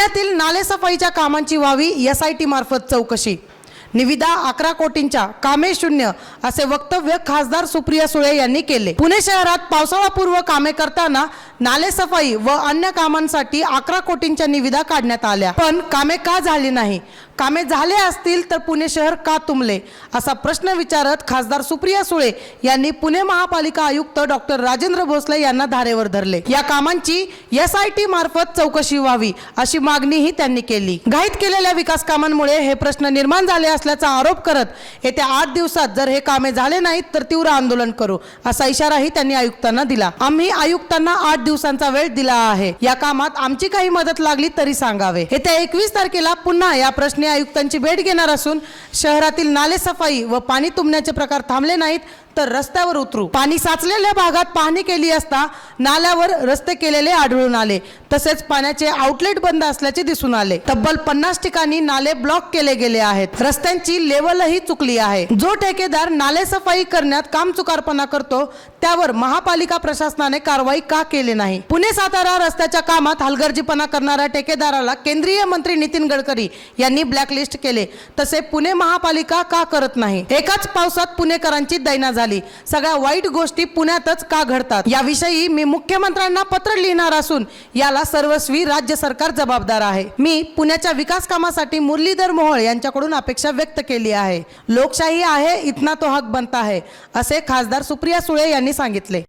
पुण्यातील नालेसफाईच्या कामांची व्हावी एस आय टी मार्फत चौकशी निविदा अकरा कोटींच्या कामे शून्य असे वक्तव्य खासदार सुप्रिया सुळे यांनी केले. पुणे शहरात पावसाळापूर्व कामे करताना नालेसफाई व अन्य कामांसाठी अकरा कोटींच्या निविदा काढण्यात आल्या. पण कामे का झाली नाही? कामे झाले असतील तर पुणे शहर का तुंबले? असा प्रश्न विचारत खासदार सुप्रिया सुळे यांनी पुणे महापालिका आयुक्त डॉक्टर राजेंद्र भोसले यांना धारेवर धरले. या कामांची एस आय टी मार्फत चौकशी व्हावी अशी मागणीही त्यांनी केली. घाईत केलेल्या विकास कामांमुळे हे प्रश्न निर्माण झाले असल्याचा आरोप करत येत्या आठ दिवसात जर हे कामे झाले नाहीत तर तीव्र आंदोलन करू असा इशाराही त्यांनी आयुक्तांना दिला. आम्ही आयुक्तांना आठ दिवसांचा वेळ दिला आहे. या कामात आमची काही मदत लागली तरी सांगावे. येत्या एकवीस तारखेला पुन्हा या प्रश्नी आयुक्तांची भेट घेणार असून शहरातील नालेसफाई व पाणी तुंबण्याचे प्रकार थांबले नाहीत तर रस्त्यावर उतरू. पाणी साचलेल्या भागात पाहणी केली असता नाल्यावर रस्ते केलेले आढळून आले. तसेच पाण्याचे आउटलेट बंद असल्याचे दिसून आले. तब्बल पन्नास ठिकाणी नाले ब्लॉक केले गेले आहेत. रस्त्यांची लेवलही चुकली आहे. जो ठेकेदार नाले सफाई करण्यात काम चुकारपणा करतो त्यावर महापालिका प्रशासनाने कारवाई का केली नाही? पुणे सातारा रस्त्याच्या कामात हलगर्जीपणा करणाऱ्या ठेकेदाराला केंद्रीय मंत्री नितीन गडकरी यांनी ब्लॅकलिस्ट केले. तसे पुणे महापालिका का करत नाही? एकाच पावसात पुणेकरांची दैना झाली. सगळ्या वाईट गोष्टी पुण्यातच का घडतात? याविषयी मी मुख्यमंत्र्यांना पत्र लिहिणार असून याला सर्वस्वी राज्य सरकार जबाबदार आहे. मी पुण्याच्या विकास कामासाठी मुरलीधर मोहोळ यांच्याकडून अपेक्षा व्यक्त केली आहे. लोकशाही आहे इतना तो हक बनता है असे खासदार सुप्रिया सुळे यांनी सांगितले.